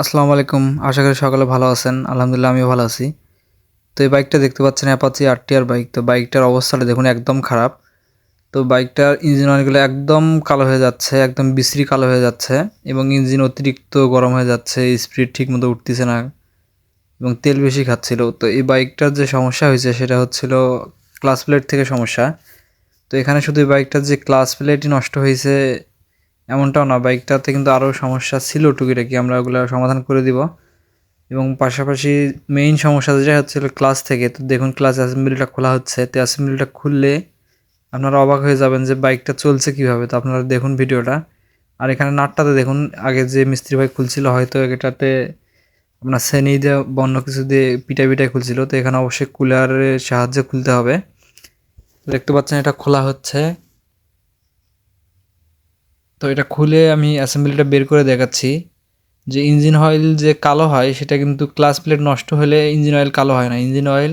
আসসালামু আলাইকুম। আশা করি সকালে ভালো আছেন। আলহামদুলিল্লাহ, আমিও ভালো আছি। তো এই বাইকটা দেখতে পাচ্ছেন অ্যাপাচি আর টিআর বাইক। তো বাইকটার অবস্থাটা দেখুন, একদম খারাপ। তো বাইকটার ইঞ্জিন অয়েলগুলো একদম কালো হয়ে যাচ্ছে, একদম বিশ্রী কালো হয়ে যাচ্ছে এবং ইঞ্জিন অতিরিক্ত গরম হয়ে যাচ্ছে স্পিড ঠিক মতো উঠতেছে না এবং তেল বেশি খাচ্ছিল। তো এই বাইকটার যে সমস্যা হয়েছে সেটা হচ্ছিল ক্লাস প্লেট থেকে সমস্যা। তো এখানে শুধু এই বাইকটার যে ক্লাস প্লেটই নষ্ট হয়েছে এমনটাও না, বাইকটাতে কিন্তু আরও সমস্যা ছিল টুকিটাকি, আমরা ওগুলো সমাধান করে দিব। এবং পাশাপাশি মেইন সমস্যা যেটা হচ্ছিল ক্লাস থেকে, তো দেখুন ক্লাস অ্যাসেম্বলিটা খোলা হচ্ছে, তো অ্যাসেম্বলিটা খুললে আপনারা অবাক হয়ে যাবেন যে বাইকটা চলছে কীভাবে। তো আপনারা দেখুন ভিডিওটা, আর এখানে নাটটাতে দেখুন, আগে যে মিস্ত্রি ভাই খুলছিল, হয়তো এটাতে আপনার শ্রেণি দিয়ে বন্য কিছু দিয়ে পিটাই পিটাই খুলছিল, তো এখানে অবশ্যই কুলারের সাহায্যে খুলতে হবে। দেখতে পাচ্ছেন এটা খোলা হচ্ছে। তো এটা খুলে আমি অ্যাসেম্বলিটা বের করে দেখাচ্ছি যে ইঞ্জিন অয়েল যে কালো হয়, সেটা কিন্তু ক্লাস প্লেট নষ্ট হলে ইঞ্জিন অয়েল কালো হয় না। ইঞ্জিন অয়েল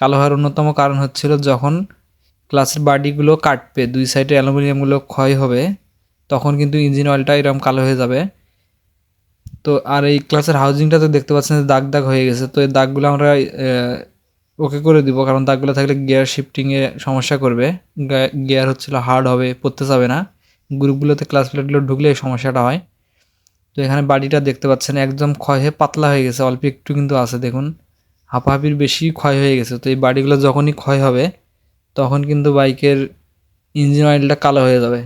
কালো হওয়ার অন্যতম কারণ হচ্ছিল যখন ক্লাসের বাডিগুলো কাটবে, দুই সাইডে অ্যালুমিনিয়ামগুলো ক্ষয় হবে, তখন কিন্তু ইঞ্জিন অয়েলটা এরকম কালো হয়ে যাবে। তো আর এই ক্লাসের হাউজিংটা তো দেখতে পাচ্ছেন দাগ দাগ হয়ে গেছে, তো এই দাগগুলো আমরা ওকে করে দিব, কারণ দাগগুলো থাকলে গিয়ার শিফটিংয়ে সমস্যা করবে। গিয়ার হচ্ছিল হার্ড হবে, পড়তে যাবে না। গ্রুপগুলোতে ক্লাস প্লেটগুলো ঢুকলে এই সমস্যাটা হয়। তো এখানে বাড়িটা দেখতে পাচ্ছেন, একদম ক্ষয় হয়ে পাতলা হয়ে গেছে, অল্প একটু কিন্তু আছে, দেখুন। হাঁপাহাপির বেশি ক্ষয় হয়ে গেছে, তো এই বাড়িগুলো যখনই ক্ষয় হবে, তখন কিন্তু বাইকের ইঞ্জিন অয়েলটা কালো হয়ে যাবে।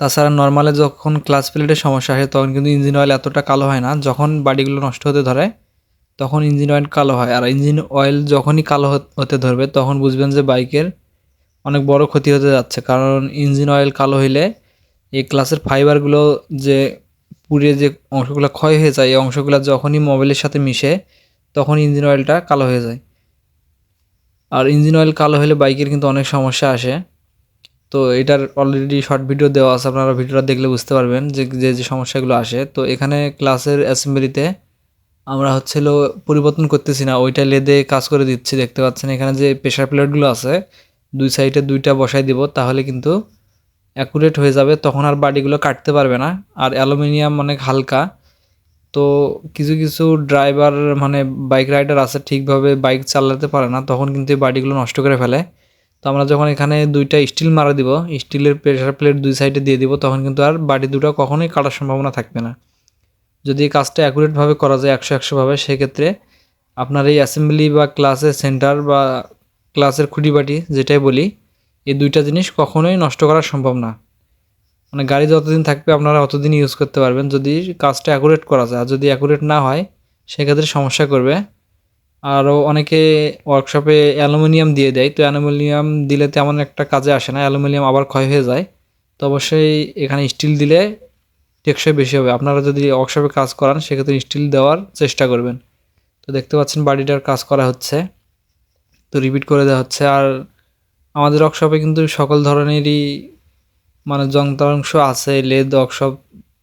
তাছাড়া নর্মালে যখন ক্লাস প্লেটের সমস্যা হয় তখন কিন্তু ইঞ্জিন অয়েল এতটা কালো হয় না, যখন বাড়িগুলো নষ্ট হতে ধরে, তখন ইঞ্জিন অয়েল কালো হয়। আর ইঞ্জিন অয়েল যখনই কালো হতে ধরবে, তখন বুঝবেন যে বাইকের অনেক বড় ক্ষতি হতে যাচ্ছে। কারণ ইঞ্জিন অয়েল কালো হইলে এই ক্লাসের ফাইবারগুলো যে পুড়ে যে অংশগুলো ক্ষয় হয়ে যায়, এই অংশগুলো যখনই মোবাইলের সাথে মিশে, তখন ইঞ্জিন অয়েলটা কালো হয়ে যায়। আর ইঞ্জিন অয়েল কালো হলে বাইকের কিন্তু অনেক সমস্যা আসে। তো এটার অলরেডি শর্ট ভিডিও দেওয়া আছে, আপনারা ভিডিওটা দেখলে বুঝতে পারবেন যে যে যে সমস্যাগুলো আসে। তো এখানে ক্লাসের অ্যাসেম্বলিতে আমরা হচ্ছিল পরিবর্তন করতেছি না, ওইটা লেদে কাজ করে দিচ্ছি, দেখতে পাচ্ছেন। এখানে যে প্রেশার প্লেটগুলো আছে দুই সাইডে দুইটা বসাই দিব, তাহলে কিন্তু অ্যাকুরেট হয়ে যাবে। তখন আর বাড়িগুলো কাটতে পারবে না, আর অ্যালুমিনিয়াম অনেক হালকা। তো কিছু কিছু ড্রাইভার মানে বাইক রাইডার আছে, ঠিকভাবে বাইক চালাতে পারে না, তখন কিন্তু এই বাড়িগুলো নষ্ট করে ফেলে। তো আমরা যখন এখানে দুইটা স্টিল মারা দিব স্টিলের প্রেশার প্লেট দুই সাইডে দিয়ে দিব, তখন কিন্তু আর বাড়ি দুটো কখনোই কাটার সম্ভাবনা থাকবে না। যদি এই কাজটা অ্যাকুরেটভাবে করা যায়, একশো একশোভাবে সেক্ষেত্রে আপনার এই অ্যাসেম্বলি বা ক্লাসের সেন্টার বা ক্লাসের খুঁটিবাটি যেটাই বলি, এই দুইটা জিনিস কখনোই নষ্ট করা সম্ভব না। মানে গাড়ি যতদিন থাকবে আপনারা অতদিন ইউজ করতে পারবেন। যদি কাজটা অ্যাকুরেট করা যায়, আর যদি অ্যাকুরেট না হয়, সেক্ষেত্রে সমস্যা করবে। আরও অনেকে ওয়ার্কশপে অ্যালুমিনিয়াম দিয়ে দেয়, তো অ্যালুমিনিয়াম দিলে তেমন একটা কাজে আসে না, অ্যালুমিনিয়াম আবার ক্ষয় হয়ে যায়। তো অবশ্যই এখানে স্টিল দিলে টেকসই বেশি হবে। আপনারা যদি ওয়ার্কশপে কাজ করান, সেক্ষেত্রে স্টিল দেওয়ার চেষ্টা করবেন। তো দেখতে পাচ্ছেন বাড়িটার কাজ করা হচ্ছে। তো রিপিট করে দেওয়া হচ্ছে। আর আমাদের ওয়ার্কশপে কিন্তু সকল ধরনেরই মানে যন্ত্রাংশ আছে, লেদ ওয়ার্কশপ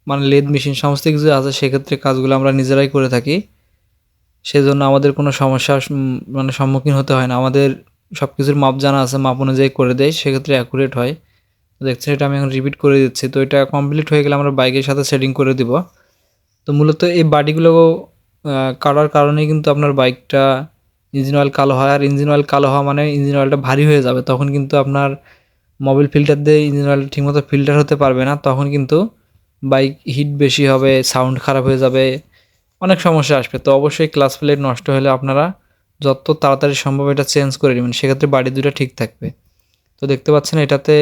মানে লেদ মেশিন সমস্ত কিছু আছে, সেক্ষেত্রে কাজগুলো আমরা নিজেরাই করে থাকি। সেজন্য আমাদের কোনো সমস্যার মানে সম্মুখীন হতে হয় না। আমাদের সব কিছুর মাপ জানা আছে, মাপ অনুযায়ী করে দেয় সেক্ষেত্রে অ্যাকুরেট হয়। দেখছেন এটা আমি এখন রিপিট করে দিচ্ছি। তো এটা কমপ্লিট হয়ে গেলে আমরা বাইকের সাথে সেটিং করে দিব। তো মূলত এই বাডিগুলো কাটার কারণে কিন্তু আপনার বাইকটা ইঞ্জিন অয়েল কালো হয়, আর ইঞ্জিন অয়েল কালো হওয়া মানে ইঞ্জিন অয়েলটা ভারী হয়ে যাবে। তখন কিন্তু আপনার মোবিল ফিল্টার দিয়ে ইঞ্জিন অয়েল ঠিকমতো ফিল্টার হতে পারবে না। তখন কিন্তু বাইক হিট বেশি হবে সাউন্ড খারাপ হয়ে যাবে, অনেক সমস্যা আসবে। তো অবশ্যই ক্লাস প্লেট নষ্ট হলে আপনারা যত তাড়াতাড়ি সম্ভব এটা চেঞ্জ করে নেবেন। সেক্ষেত্রে বাড়ি দুটো ঠিক থাকবে। তো দেখতে পাচ্ছেন এটাতে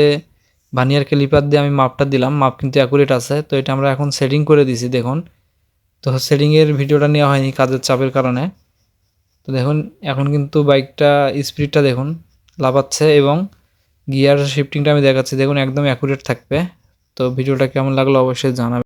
ভানিয়ার ক্লিপার দিয়ে আমি মাপটা দিলাম। মাপ কিন্তু অ্যাকুরেট আছে। তো এটা আমরা এখন সেটিং করে দিছি দেখুন। তো সেটিংয়ের ভিডিওটা নেওয়া হয়নি কাজের চাপের কারণে। তো দেখুন, এখন কিন্তু বাইকটা স্পিডটা দেখুন, লাফাচ্ছে এবং গিয়ার শিফটিংটা আমি দেখাচ্ছি। দেখুন, একদম অ্যাকুরেট থাকবে। তো ভিডিওটা কেমন লাগল অবশ্যই জানাবেন।